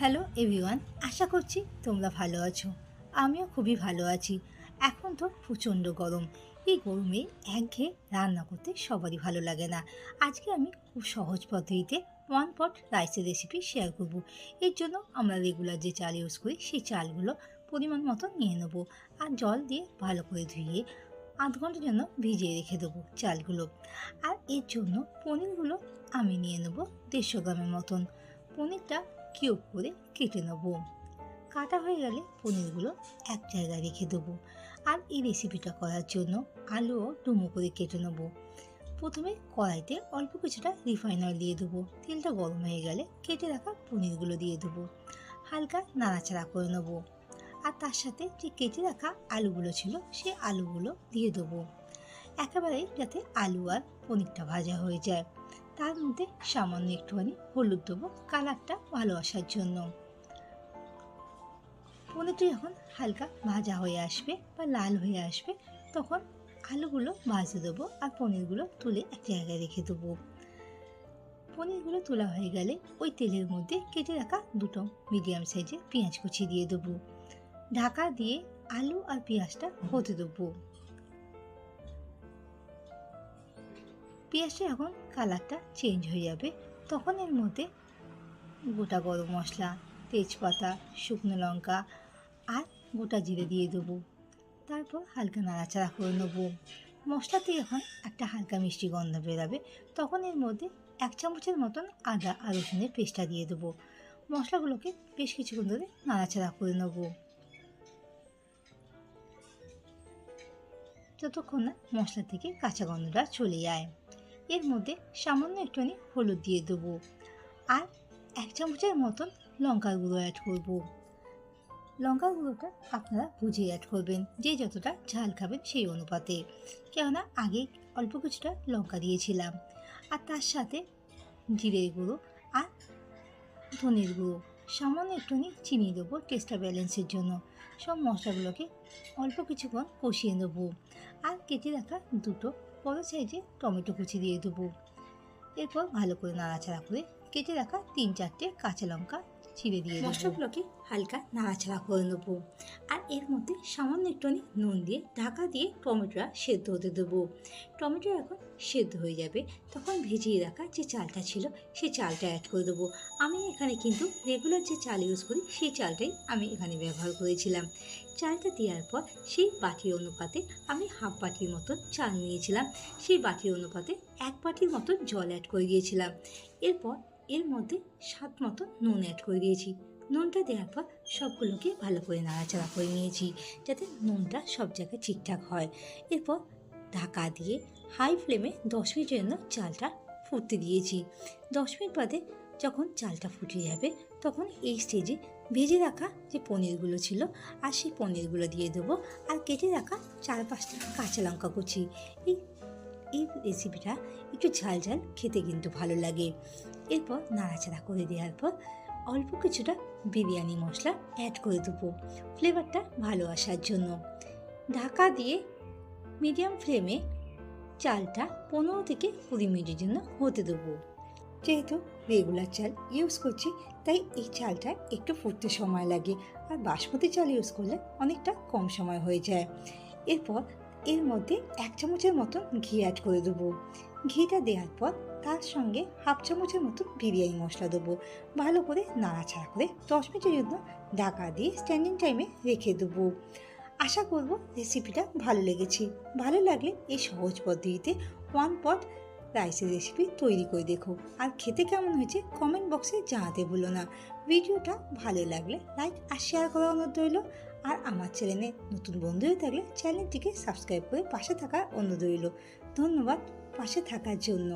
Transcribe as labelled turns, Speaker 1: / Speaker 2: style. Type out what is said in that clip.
Speaker 1: Hello everyone, আশা করছি তোমরা ভালো আছো। আমিও খুবই ভালো আছি। এখন তো প্রচণ্ড গরম। এই গরমে একঘেয়ে রান্না করতে সবারই ভালো লাগে না। আজকে আমি খুব সহজ পদ্ধতিতে ওয়ান পট রাইসের রেসিপি শেয়ার করব। এর জন্য আমরা রেগুলার যে চাল ইউজ করি, সেই চালগুলো পরিমাণ মতো নিয়ে নেব আর জল দিয়ে ভালো করে ধুয়ে আধ ঘণ্টার জন্য ভিজিয়ে রেখে দেবো চালগুলো। আর এর জন্য পনিরগুলো আমি নিয়ে নেব দেড়শো গ্রামের মতন। পনিরটা কিউব করে কেটে নেব? কাটা হয়ে গেলে পনিরগুলো এক জায়গায় রেখে দেবো। আর এই রেসিপিটা করার জন্য আলুও ডুমো করে কেটে নেব। প্রথমে কড়াইতে অল্প কিছুটা রিফাইন অয়েল দিয়ে দেবো। তেলটা গরম হয়ে গেলে কেটে রাখা পনিরগুলো দিয়ে দেবো। হালকা নাড়াচাড়া করে নেব। আর তার সাথে যে কেটে রাখা আলুগুলো ছিল সেই আলুগুলো দিয়ে দেবো। একেবারেই যাতে আলু আর পনিরটা ভাজা হয়ে যায়। তার মধ্যে সামান্য একটুখানি হলুদ দেবো, কালারটা ভালো আসার জন্য। পনিরটা যখন হালকা ভাজা হয়ে আসবে বা লাল হয়ে আসবে, তখন আলুগুলো ভাজতে দেবো আর পনিরগুলো তুলে এক জায়গায় রেখে দেবো। পনিরগুলো তোলা হয়ে গেলে ওই তেলের মধ্যে কেটে রাখা দুটো মিডিয়াম সাইজের পেঁয়াজ কুচি দিয়ে দেবো। ঢাকা দিয়ে আলু আর পেঁয়াজটা হতে দেবো। পেঁয়াজটা এখন কালারটা চেঞ্জ হয়ে যাবে। তখন এর মধ্যে গোটা গরম মশলা, তেজপাতা, শুকনো লঙ্কা আর গোটা জিরে দিয়ে দেবো। তারপর হালকা নাড়াচাড়া করে নেব। মশলাতে যখন একটা হালকা মিষ্টি গন্ধ বেরাবে। তখন এর মধ্যে এক চামচের মতন আদা আর রসুনের পেস্টটা দিয়ে দেবো। মশলাগুলোকে বেশ কিছুক্ষণ ধরে নাড়াচাড়া করে নেব। যতক্ষণ না মশলা থেকে কাঁচা গন্ধটা চলে যায়। এর মধ্যে সামান্য একটুখানি হলুদ দিয়ে দেবো। আর এক চামচের মতন লঙ্কার গুঁড়ো অ্যাড করব। লঙ্কার গুঁড়োটা আপনারা বুঝে অ্যাড করবেন, যে যতটা ঝাল খাবেন সেই অনুপাতে। কেননা আগে অল্প কিছুটা লঙ্কা দিয়েছিলাম। আর তার সাথে জিরের গুঁড়ো আর ধনের গুঁড়ো, সামান্য একটুখানি চিনি দেবো টেস্টটা ব্যালেন্সের জন্য। সব মশলাগুলোকে অল্প কিছুক্ষণ কষিয়ে নেব। আর কেটে রাখা দুটো বড় সাইজে টমেটো কুচি দিয়ে দেবো। এরপর ভালো করে নাড়াচাড়া করে কেটে রাখা তিন চারটে কাঁচা লঙ্কা ছিঁড়ে দিয়ে মশলাগুলোকে হালকা নাড়াচাড়া করে নেব। আর এর মধ্যে সামান্য একটুখানি নুন দিয়ে ঢাকা দিয়ে টমেটোটা সেদ্ধ হতে দেবো। টমেটো এখন সেদ্ধ হয়ে যাবে। তখন ভেজিয়ে রাখা যে চালটা ছিল সেই চালটা অ্যাড করে দেবো। আমি এখানে কিন্তু রেগুলার যে চাল ইউজ করি, সেই চালটাই আমি এখানে ব্যবহার করেছিলাম। চালটা দেওয়ার পর সেই বাটির অনুপাতে আমি হাফ বাটির মতন চাল নিয়েছিলাম। সেই বাটির অনুপাতে এক বাটির মতন জল অ্যাড করে দিয়েছিলাম। এরপর এর মধ্যে স্বাদ মতো নুন অ্যাড করে দিয়েছি। নুনটা দেওয়ার পর সবগুলোকে ভালো করে নাড়াচাড়া করে নিয়েছি, যাতে নুনটা সব জায়গায় ঠিকঠাক হয়। এরপর ঢাকা দিয়ে হাই ফ্লেমে দশ মিনিটের জন্য চালটা ফুটতে দিয়েছি। দশ মিনিট বাদে যখন চালটা ফুটে যাবে, তখন এই স্টেজে ভেজে রাখা যে পনিরগুলো ছিল, আর সেই পনিরগুলো দিয়ে দেবো। আর কেটে রাখা চার পাঁচটা কাঁচা লঙ্কা কুচি। এই এই রেসিপিটা একটু ঝাল ঝাল খেতে কিন্তু ভালো লাগে। এরপর নাড়াচাড়া করে দেওয়ার পর অল্প কিছুটা বিরিয়ানি মশলা অ্যাড করে দেবো। ফ্লেভারটা ভালো আসার জন্য। ঢাকা দিয়ে মিডিয়াম ফ্লেমে চালটা পনেরো থেকে কুড়ি মিনিটের জন্য হতে দেবো। যেহেতু রেগুলার চাল ইউজ করছি, তাই এই চালটা একটু ফুটতে সময় লাগে। আর বাসমতি চাল ইউজ করলে অনেকটা কম সময় হয়ে যায়। এরপর এর মধ্যে এক চামচের মতন ঘি অ্যাড করে দেবো। ঘিটা দেওয়ার পর তার সঙ্গে হাফ চামচের মতন বিরিয়ানি মশলা দেবো। ভালো করে নাড়াচাড়া করে দশ মিনিটের জন্য ঢাকা দিয়ে স্ট্যান্ডিং টাইমে রেখে দেবো। আশা করব রেসিপিটা ভালো লেগেছে। ভালো লাগলে এই সহজ পদ্ধতিতে ওয়ান পট রাইসের রেসিপি তৈরি করে দেখো। আর খেতে কেমন হয়েছে কমেন্ট বক্সে জানাতে ভুলো না। ভিডিওটা ভালো লাগলে লাইক আর শেয়ার করা অনুরোধ রইল। আর আমার চ্যানেলে নতুন বন্ধু হয়ে থাকলে চ্যানেলটিকে সাবস্ক্রাইব করে পাশে থাকার অনুরোধ রইল। ধন্যবাদ পাশে থাকার জন্য।